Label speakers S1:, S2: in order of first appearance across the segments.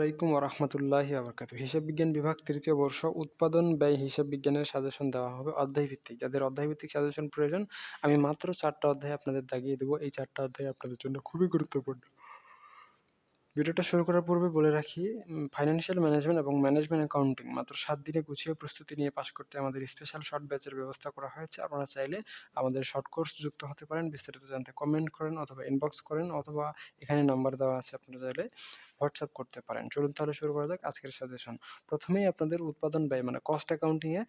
S1: আলাইকুম ওরহমতুল্লাহি আবরকাত হিসাব বিজ্ঞান বিভাগ তৃতীয় বর্ষ উৎপাদন ব্যয় হিসাব বিজ্ঞানের সাজেশন দেওয়া হবে অধ্যায় ভিত্তিক যাদের অধ্যায়ভিত্তিক সাজেশন প্রয়োজন, আমি মাত্র চারটা অধ্যায় আপনাদের দাগিয়ে দেবো। এই চারটা অধ্যায় আপনাদের জন্য খুবই গুরুত্বপূর্ণ। ভিডিওটা শুরু করার পূর্বে বলে রাখি ফাইন্যান্সিয়াল ম্যানেজমেন্ট এবং ম্যানেজমেন্ট অ্যাকাউন্টিং মাত্র সাত দিনে গুছিয়ে প্রস্তুতি নিয়ে পাশ করতে আমাদের স্পেশাল শর্ট ব্যাচের ব্যবস্থা করা হয়েছে। আপনারা চাইলে আমাদের শর্ট কোর্স যুক্ত হতে পারেন, বিস্তারিত জানতে কমেন্ট করেন অথবা ইনবক্স করেন অথবা এখানে নাম্বার দেওয়া আছে, আপনারা চাইলে হোয়াটসঅ্যাপ করতে পারেন। চলুন তাহলে শুরু করা যাক আজকের সাজেশন প্রথমেই আপনাদের উৎপাদন ব্যয় মানে কস্ট অ্যাকাউন্টিংয়ে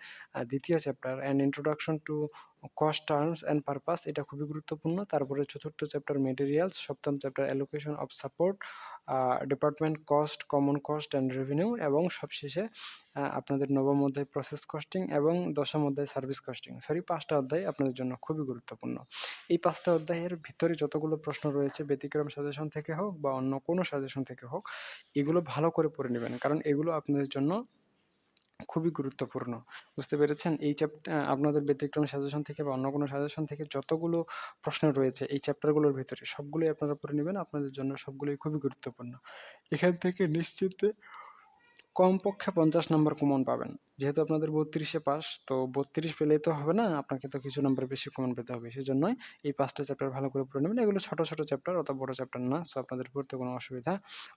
S1: দ্বিতীয় chapter and introduction to cost terms and purpose এটা খুবই গুরুত্বপূর্ণ। তারপরে চতুর্থ চ্যাপ্টার মেটেরিয়ালস সপ্তম chapter allocation of support department cost common cost and revenue এবং সবশেষে আপনাদের নবম অধ্যায় প্রসেস কস্টিং এবং দশম অধ্যায় সার্ভিস কস্টিং সরি পাঁচটা অধ্যায় আপনাদের জন্য খুবই গুরুত্বপূর্ণ। এই পাঁচটা অধ্যায়ের ভিতরে যতগুলো প্রশ্ন রয়েছে, ব্যতিক্রম সাজেশন থেকে হোক বা অন্য কোনো সাজেশন থেকে হোক, এগুলো ভালো করে পড়ে নেবেন, কারণ এগুলো আপনাদের জন্য খুবই গুরুত্বপূর্ণ। বুঝতে পেরেছেন? এই চ্যাপ্টার আপনাদের ব্যতিক্রম সাজেশন থেকে বা অন্য কোনো সাজেশন থেকে যতগুলো প্রশ্ন রয়েছে এই চ্যাপ্টারগুলোর ভিতরে সবগুলোই আপনারা পড়ে নেবেন। আপনাদের জন্য সবগুলোই খুবই গুরুত্বপূর্ণ। এখান থেকে নিশ্চিতে কমপক্ষে পঞ্চাশ নম্বর কমন পাবেন। যেহেতু আপনাদের বত্রিশে পাস, তো বত্রিশ পেলেই তো হবে না, আপনাকে তো কিছু নাম্বার বেশি কমন পেতে হবে। সেই জন্যই এই পাঁচটা চ্যাপ্টার ভালো করে পড়ে নেবেন। এগুলো ছোটো ছোটো চ্যাপ্টার অত বড় চ্যাপ্টার না সো আপনাদের পড়তে কোনো অসুবিধা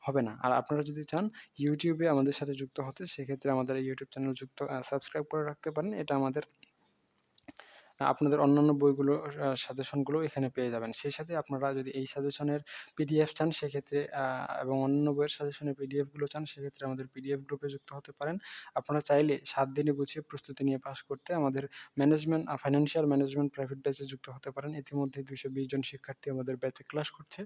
S1: হবে না। আর আপনারা যদি চান ইউটিউবে আমাদের সাথে যুক্ত হতে, সেক্ষেত্রে আমাদের ইউটিউব চ্যানেল যুক্ত সাবস্ক্রাইব করে রাখতে পারেন। এটা আমাদের আপনাদের অন্যান্য বইগুলো সাজেশনগুলো এখানে পেয়ে যাবেন। সেই সাথে আপনারা যদি এই সাজেশনের পিডিএফ চান, সেক্ষেত্রে এবং অন্যান্য বইয়ের সাজেশনের পিডিএফগুলো চান, সেক্ষেত্রে আমাদের পিডিএফ গ্রুপে যুক্ত হতে পারেন। আপনারা চাইলে সাত দিনে গুছিয়ে প্রস্তুতি নিয়ে পাস করতে আমাদের ম্যানেজমেন্ট ফাইন্যান্সিয়াল ম্যানেজমেন্ট প্রাইভেট ব্যাচে যুক্ত হতে পারেন। ইতিমধ্যে দুশো জন শিক্ষার্থী আমাদের ব্যাচে ক্লাস করছে।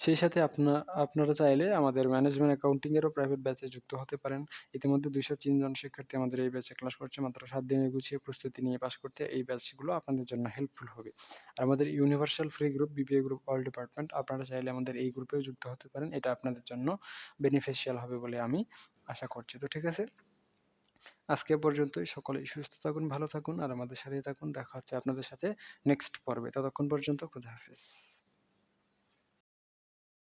S1: সেই সাথে আপনা, আপনারা চাইলে আমাদের ম্যানেজমেন্ট অ্যাকাউন্টিংয়েরও প্রাইভেট ব্যাচে যুক্ত হতে পারেন। ইতিমধ্যে দুইশো তিনজন শিক্ষার্থী আমাদের এই ব্যাচে ক্লাস করছে। মাত্র সাত দিনে গুছিয়ে প্রস্তুতি নিয়ে পাশ করতে এই ব্যাচগুলো আপনাদের জন্য হেল্পফুল হবে। আর আমাদের universal free group BPA group all department আপনারা চাইলে আমাদের এই গ্রুপেও যুক্ত হতে পারেন। এটা আপনাদের জন্য বেনিফিশিয়াল হবে বলে আমি আশা করছি। তো ঠিক আছে? আজকে পর্যন্তই। সকলেই সুস্থ থাকুন, ভালো থাকুন, আর আমাদের সাথে থাকুন। দেখা হচ্ছে আপনাদের সাথে নেক্সট পর্বে। ততক্ষণ পর্যন্ত খুদা হাফিজ।